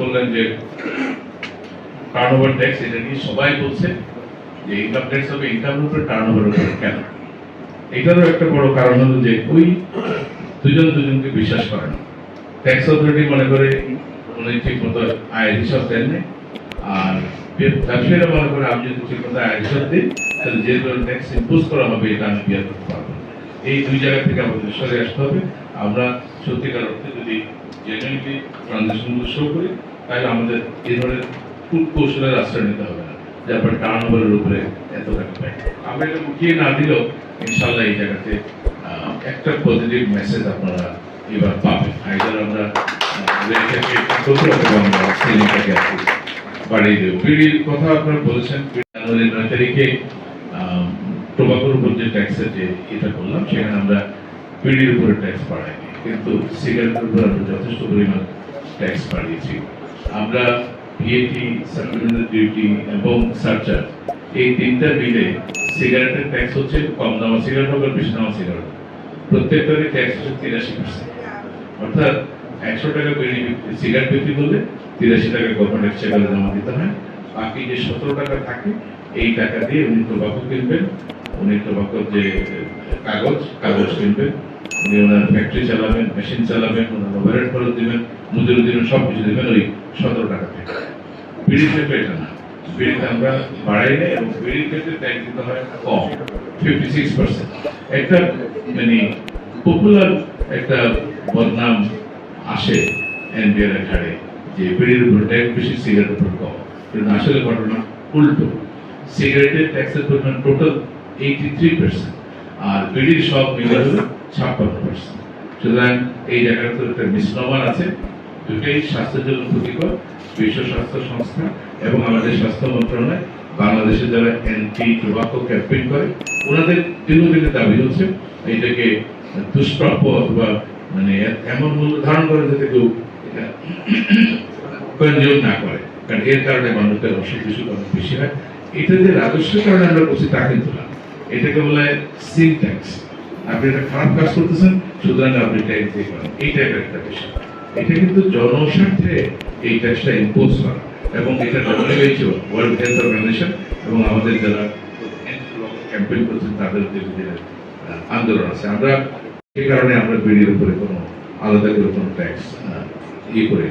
বললেন যে ট্যাক্স এটা নিয়ে সবাই বলছে যে ইনকাম ট্যাক্স হবে কেন? এটারও একটা বড় কারণ হলো যে ওই দুজন দুজনকে বিশ্বাস করে না। ট্যাক্স অথরিটি মনে করে উনি ঠিক মতো আয় হিসাব দেন। আর ব্যবসায়ীরা মনে করে যদি ঠিক মতো আয় হিসাব তাহলে যে ট্যাক্স ইম্পোজ করা হবে, এটা আমি বিয়ার করতে পারব এই দুই জায়গা থেকে আমাদের সরে আসতে হবে। আমরা সত্যিকার অর্থে যদি জেনুইনলি ট্রানজেকশনগুলো শো করি, তাহলে আমাদের এই ধরনের কৌশলের আশ্রয় নিতে হবে না যে আপনার টার্ন ওভারের উপরে এত টাকা পাই আমরা এটা উঠিয়ে না দিলেও ইনশাল্লাহ এই জায়গাতে একটা পজিটিভ মেসেজ আপনারা এবার পাবেন। আইদার আমরা বাড়িয়ে দেবো। কথা আপনারা টোবাকোর উপর যে ট্যাক্সের যে এটা করলাম, সেখানে আমরা বিড়ির উপরে ট্যাক্স বাড়াইনি কিন্তু সিগারেটের উপর আমরা যথেষ্ট পরিমাণ ট্যাক্স বাড়িয়েছি। আমরা ভিএটি সাপ্লিমেন্টারি ডিউটি এবং সারচার্জ এই তিনটা মিলে সিগারেটের ট্যাক্স হচ্ছে কম দামা সিগারেট হোক আর বেশি দামা সিগারেট। প্রত্যেকটারই ট্যাক্স হচ্ছে তিরাশি পার্সেন্ট অর্থাৎ একশো টাকা সিগারেট বিক্রি করলে তিরাশি টাকা গভর্নমেন্ট সেখানে জমা দিতে হয়। বাকি যে সতেরো টাকা থাকে, এই টাকা দিয়ে উনি টোবাকো কিনবেন, উনি টোবাকোর যে কাগজ কাগজ কিনবেন। উনি ওনার ফ্যাক্টরি চালাবেন মেশিন চালাবেন, ওনার ওভারহেড খরচ দিবেন, মজুরি দিবেন সব কিছু দেবেন, ওই সতেরো টাকা থেকে বিড়ির ক্ষেত্রে না। বিড়িতে আমরা বাড়াই না এবং বিড়ির ক্ষেত্রে ট্যাক্স দিতে হয় কম ফিফটি সিক্স পার্সেন্ট একটা মানে পপুলার একটা বদনাম আসে এনবিআর ঘাড়ে, যে বিড়ির উপর ট্যাক্স বেশি সিগারেটের উপর কম। কিন্তু আসলে ঘটনা উল্টো। সিগারেটের ট্যাক্সের পরিমাণ টোটাল এইটি থ্রি পার্সেন্ট আর বিড়ির সব মিলে হলো ছাপ্পান্ন পার্সেন্ট সুতরাং এই জায়গাটা তো একটা মিসনমান আছে। দুটোই স্বাস্থ্যের জন্য ক্ষতিকর, বিশ্ব স্বাস্থ্য সংস্থা এবং আমাদের স্বাস্থ্য মন্ত্রণালয় বাংলাদেশে যারা অ্যান্টি টোবাকো ক্যাম্পেইন করে, ওনাদের দীর্ঘদিনের দাবি হচ্ছে এটাকে দুষ্প্রাপ্য অথবা মানে এমন মূল্য ধারণ করে যাতে কেউ কনজিউম না করে। কারণ এর কারণে মানুষের অসুখ বিসুখ অনেক বেশি হয়। এটা যে রাজস্বের কারণে আমরা করছি তা কিন্তু না। এটাকে বলা হয় সিন ট্যাক্স আপনি একটা খারাপ কাজ করতেছেন, সুতরাং আপনি ট্যাক্স দিয়ে করেন। এই একটা বিষয়। এটা কিন্তু জনস্বার্থে এই ট্যাক্সটা ইম্পোজ করা। এবং এটা ডব্লিউএইচও ওয়ার্ল্ড হেলথ অর্গানাইজেশন এবং আমাদের যারা ক্যাম্পেইন করছেন, তাদের যে আন্দোলন আছে। আমরা এই কারণে আমরা বিড়ির উপরে কোনো, আলাদা করে কোনো ট্যাক্স ইয়ে করে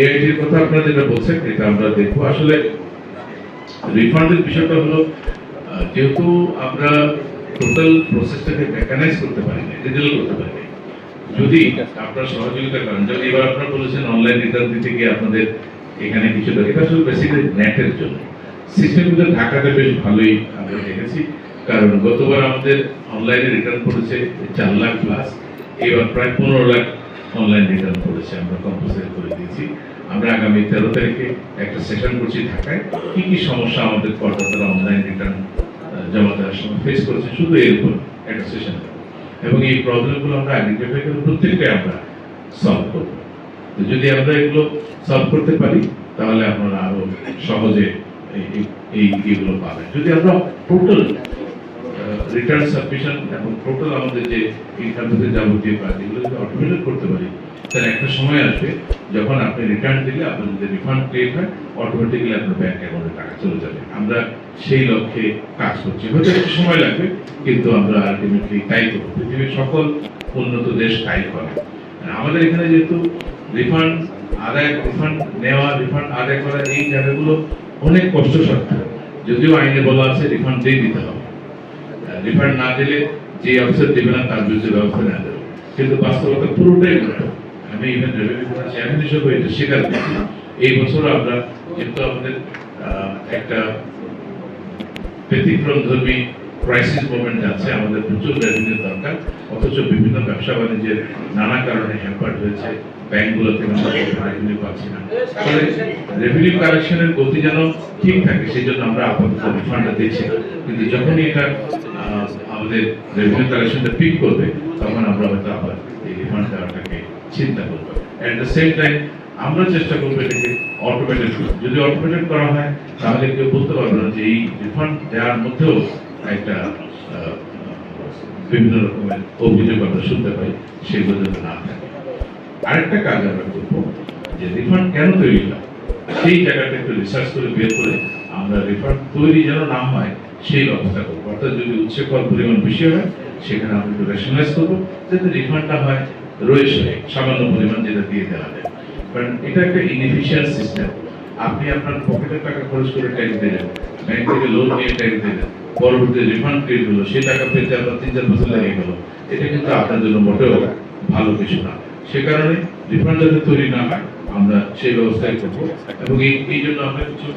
এআইটির কথা আপনারা যেটা বলছেন, এটা আমরা দেখব। আসলে রিফান্ডের বিষয়টা হলো যেহেতু আমরা টোটাল প্রসেসটাকে মেকানাইজ করতে পারি না ডিজিটাল করতে পারি না যদি আপনার সহযোগিতা করেন যদি এবার আপনারা বলেছেন অনলাইন রিটার্ন দিতে গিয়ে আপনাদের এখানে কিছু এটা শুধু বেসিক্যালি নেটের জন্য। সিস্টেম সিস্টেমগুলো ঢাকাতে বেশ ভালোই আমরা দেখেছি। কারণ গতবার আমাদের অনলাইনে রিটার্ন করেছে চার লাখ প্লাস এবার প্রায় পনেরো লাখ অনলাইন রিটার্ন করেছে আমরা কম্পালসারি করে দিয়েছি। আমরা আগামী তেরো তারিখে একটা সেশন করছি ঢাকায়। কি কি সমস্যা আমাদের করদাতারা অনলাইন রিটার্ন জমা দেওয়ার সময় ফেস করেছে শুধু এর উপর একটা সেশন এবং এই প্রবলেমগুলো আমরা আইডেন্টিফাই করে প্রত্যেকটাই আমরা সলভ করব। যদি আমরা এগুলো সলভ করতে পারি, তাহলে আপনারা আরও সহজে এই- ইয়েগুলো পাবেন। যদি আমরা টোটাল রিটার্ন সাবমিশন এবং টোটাল আমাদের যে ইনকামে যাবতীয় কাজ, এগুলো যদি অটোমেটেড করতে পারি, তাহলে একটা সময় আসবে যখন আপনি রিটার্ন দিলে আপনার যদি রিফান্ড ক্রিয়েট হয় অটোমেটিক্যালি আপনার ব্যাংক অ্যাকাউন্টে টাকা চলে যাবে। আমরা সেই লক্ষ্যে কাজ করছি। হয়তো একটু সময় লাগবে, কিন্তু আমরা আলটিমেটলি তাই করব। পৃথিবীর সকল উন্নত দেশ তাই করে। আমাদের এখানে যেহেতু রিফান্ড আদায় রিফান্ড নেওয়া রিফান্ড আদায় করা এই জায়গাগুলো অনেক কষ্টসাধ্য। যদিও আইনে বলা আছে রিফান্ড দিয়ে দিতে হবে। রিফান্ড না দিলে যে অফিসার দেবে না, তার বিরুদ্ধে ব্যবস্থা নেওয়া যাবে। কিন্তু বাস্তবতা পুরোটাই আমি ইভেন রেভিনিউ চেয়ারম্যান হিসেবে এটা স্বীকার করছি। এই বছর আমরা কিন্তু আমাদের একটা ব্যতিক্রম ধর্মী ক্রাইসিস আছে। আমাদের প্রচুর রেভিনিউ দরকার। অথচ বিভিন্ন ব্যবসা বাণিজ্যের নানা কারণে হ্যাম্পার্ড হয়েছে। ব্যাংকগুলো থেকে আমরা রেভিনিউ পাচ্ছি না। ফলে রেভিনিউ গতি যেন ঠিক থাকে সেই জন্য আমরা আপাতত রিফান্ডটা দিচ্ছি কিন্তু যখনই এটা আমাদের রেভিনিউ কালেকশনটা পিক করবে, তখন আমরা হয়তো আবার এই রিফান্ড দেওয়াটাকে চিন্তা করব। অ্যাট দ্য সেম টাইম আমরা চেষ্টা করব এটাকে অটোমেটেড যদি অটোমেটেড করা হয়, তাহলে কেউ বলতে পারবে না যে এই রিফান্ড দেওয়ার মধ্যেও একটা বিভিন্ন রকমের অভিযোগ আমরা শুনতে পাই, সেগুলো যাতে না থাকে। আরেকটা কাজ আমরা যে রিফান্ড কেন তৈরি হয়? সেই জায়গাটা একটু রিসার্চ করে বের করে আমরা রিফান্ড তৈরি যেন না হয়, সেই ব্যবস্থা করব। অর্থাৎ যদি ফল পরিমাণ বেশি হয়, সেখানে আমরা একটু রেশনালাইজ করব, যাতে রিফান্ডটা হয় রয়েছে, সামান্য পরিমাণ যেটা দিয়ে দেওয়া যায়। কারণ এটা একটা ইনএফিশিয়েন্ট সিস্টেম আপনি আপনার পকেটের টাকা খরচ করে ট্যাক্স দিলেন ব্যাংক থেকে লোন নিয়ে ট্যাক্স দিলেন, পরবর্তী রিফান্ড ক্রিয়েট হলো, সেই টাকা পেতে আপনার তিন চার বছর লেগে গেল। এটা কিন্তু আপনার জন্য মোটেও ভালো কিছু না। সে কারণে রিফান্ড যাতে তৈরি না হয়, আমরা সেই ব্যবস্থাই করব। এবং এই জন্য আমরা কিছু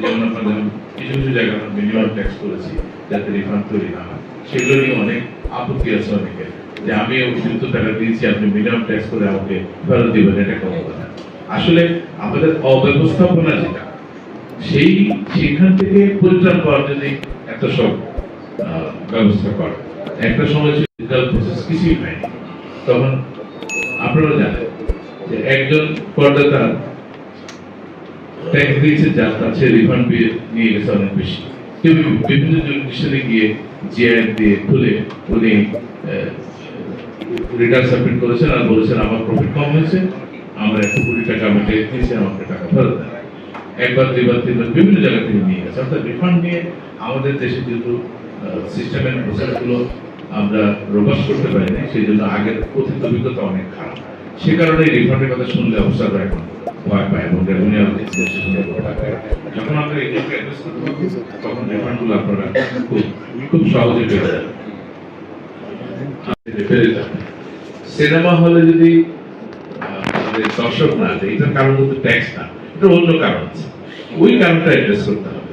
যেমন আপনার কিছু কিছু জায়গায় আমরা মিনিমাম ট্যাক্স করেছি, যাতে রিফান্ড তৈরি না হয়। সেগুলো নিয়ে অনেক আপত্তি আছে অনেকের। যে আমি অতিরিক্ত টাকা দিয়েছি, আপনি মিনিমাম ট্যাক্স করে আমাকে ফেরত দিবেন, এটা কোনো কথা আসলে আমাদের অব্যবস্থাপনা যেটা, সেই সেখান থেকে পরিত্রাণ পাওয়ার জন্য এত সব ব্যবস্থা করা। একটা সময় ডিজিটাল প্রসেস কিছুই হয়নি। তখন আপনারা জানেন যে একজন করদাতা ট্যাক্স দিয়েছে যা তার সে রিফান্ড পেয়ে নিয়ে গেছে অনেক বেশি। কেউ বিভিন্ন জুডিশিয়ালে গিয়ে জিআই দিয়ে খুলে উনি রিটার্ন সাবমিট করেছেন আর বলেছেন আমার প্রফিট কম হয়েছে। আমরা এত কোটি টাকা আমি ট্যাক্স দিয়েছি, আমাকে টাকা ফেরত দেন। একবার, দুইবার, তিনবার বিভিন্ন জায়গা থেকে নিয়ে গেছে। অর্থাৎ রিফান্ড নিয়ে আমাদের দেশে যেহেতু সিস্টেমের প্রসেসগুলো আমরা রোবাস করতে পারিনি, সেই জন্য আগের কথিত অভিজ্ঞতা অনেক খারাপ। সে কারণে রিফান্ডের কথা শুনলে অবস্থাটা এখন ভয় পায় এবং রেভিনিউ ভয় যখন আমরা এগুলোকে তখন রিফান্ডগুলো আপনারা খুব খুব সহজে পেয়ে যাবেন। সিনেমা হলে যদি দর্শক না আছে এটার কারণ কিন্তু ট্যাক্স না, এটা অন্য কারণ আছে। ওই কারণটা অ্যাড্রেস করতে হবে।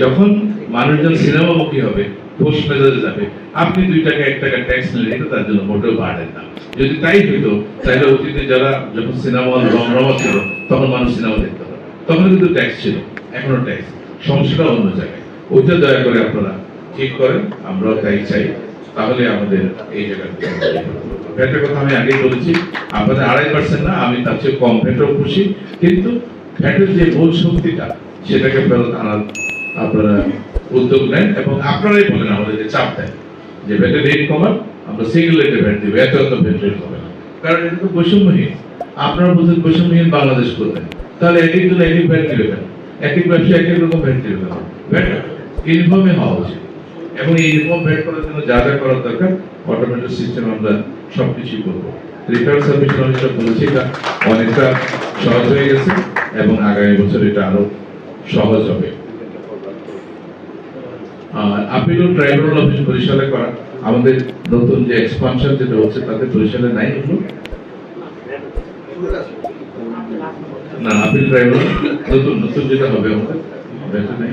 যখন মানুষজন সিনেমামুখী হবে পোস্ট মেজাজে যাবে, আপনি দুই টাকা, এক টাকা ট্যাক্স নিলে এটা তার জন্য মোটেও বাড়েন না। যদি তাই হইতো, তাহলে অতীতে যারা যখন সিনেমা হল রমরমা ছিল, তখন মানুষ সিনেমা দেখতে পারে তখন কিন্তু ট্যাক্স ছিল, এখনও ট্যাক্স সমস্যাটা অন্য জায়গায়। ওইটা দয়া করে আপনারা ঠিক করেন, আমরাও তাই চাই। তাহলে আমাদের এই জায়গায় ভ্যাটের কথা আমি আগেই বলেছি আপনাদের আড়াই পার্সেন্ট না, আমি তার চেয়ে কম ভ্যাটও খুশি। কিন্তু ভ্যাটের যে মূল শক্তিটা, সেটাকে ফেরত আনার আপনারা উদ্যোগ নেন এবং আপনারাই বলেন আমাদেরকে চাপ দেন। যে ভ্যাটের রেট কমান আমরা সিঙ্গেল রেটে ভ্যাট দিব, এত এত ভ্যাট রেট হবে কারণ এটা তো বৈষম্যহীন। আপনারা বলছেন বৈষম্যহীন বাংলাদেশ করবেন। তাহলে এক একজন এক এক ভ্যাট দিবে কেন এক এক ব্যবসা এক এক রকম ভ্যাট দিবে কেন ভ্যাট ইউনিফর্মে হওয়া উচিত। এবং এই ইউনিফর্ম ভ্যাট করার জন্য যা যা করার দরকার অটোমেটিক সিস্টেম আমরা সবকিছুই করব। রিটার্ন সার্ভিস যেটা বলেছি, এটা অনেকটা সহজ হয়ে গেছে এবং আগামী বছর এটা আরও সহজ হবে। আপিল ট্রাইব্যুনাল অফিস বরিশালে করা আমাদের নতুন যে এক্সপানশন যেটা হচ্ছে তাতে বরিশালে নাই এগুলো না আপিল ট্রাইব্যুনাল নতুন নতুন যেটা হবে আমাদের নাই।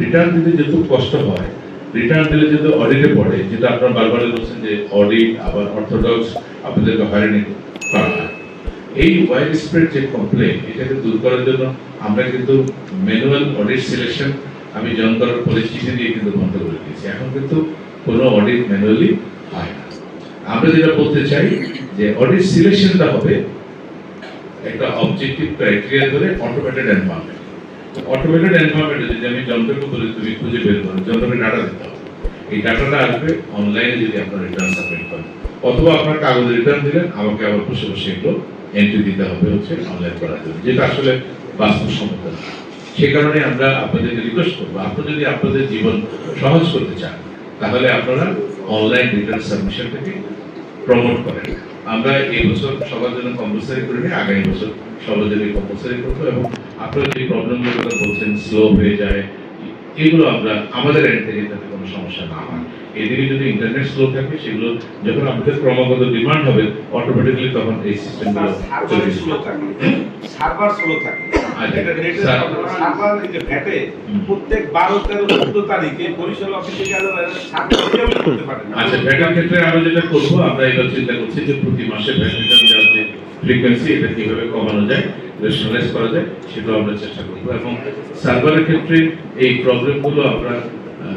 রিটার্ন দিতে যেহেতু কষ্ট হয় রিটার্ন দিলে যেহেতু অডিটে পড়ে যেটা আপনারা বারবার বলছেন যে অডিট আবার অর্থোডক্স আপনাদেরকে হয়রানি করা এই ওয়াইড স্প্রেড যে কমপ্লেন এটাকে দূর করার জন্য আমরা কিন্তু ম্যানুয়াল অডিট সিলেকশন আমি পরে চিঠি দিয়ে কিন্তু বন্ধ করে দিয়েছি। এখন কিন্তু কোনো অডিট ম্যানুয়ালি হয় না। আমরা যেটা বলতে চাই যে অডিট সিলেকশনটা হবে একটা অবজেক্টিভ ক্রাইটেরিয়া ধরে অটোমেটেড এনভায়রনমেন্ট অটোমেটেড এনভায়রনমেন্টে যদি আমি যন্ত্রকে বলি তুমি খুঁজে বের করো যন্ত্রকে ডাটা দিতে হবে। এই ডাটাটা আসবে অনলাইনে যদি আপনার রিটার্ন সাবমিট করেন। অথবা আপনার কাগজে রিটার্ন দিলেন, আমাকে আবার বসে বসে এগুলো এন্ট্রি দিতে হবে হচ্ছে অনলাইন করার জন্য, যেটা আসলে বাস্তবসম্মত না। সে কারণে আমরা আপনাদেরকে রিকোয়েস্ট করব, আপনি যদি আপনাদের জীবন সহজ করতে চান, তাহলে আপনারা অনলাইন রিটার্ন সাবমিশনটাকে প্রমোট করেন। আমরা এই বছর সবার জন্য কম্পালসারি করে নিই, আগামী বছর সবার জন্য কম্পালসারি করব এবং আপনারা যে প্রবলেমগুলো বলছেন স্লো হয়ে যায় এগুলো আমরা আমাদের এন্ড থেকে যাতে কোনো সমস্যা না হয়। এদিকে যদি ইন্টারনেট স্লো থাকে সেগুলো যখন আমাদের ক্রমাগত ডিমান্ড হবে অটোমেটিক্যালি তখন এই সিস্টেমগুলো চলে স্লো থাকে। সার্ভার স্লো থাকে। আচ্ছা, এটা নেটের স্যার- সার্ভার এই যে ভ্যাটে প্রত্যেক বারো তেরো চোদ্দ তারিখে বরিশাল অফিসে গেলে সার্ভার করতে পারে আচ্ছা ভ্যাটার ক্ষেত্রে আমরা যেটা করব আমরা এবার চিন্তা করছি যে প্রতি মাসে ভ্যাট রিটার্ন দেওয়ার ফ্রিকোয়েন্সি এটা কীভাবে কমানো যায় রেশনালাইজ করা যায়, সেটাও আমরা চেষ্টা করব। এবং সার্ভারের ক্ষেত্রে এই প্রবলেমগুলো আমরা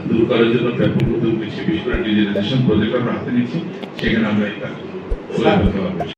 দূর করার জন্য ব্যাপক উদ্যোগ নিচ্ছি। বিশেষ করে ডিজিটাইজেশন প্রজেক্ট আমরা হাতে নিচ্ছি, সেখানে আমরা এই কাজ করতে পারব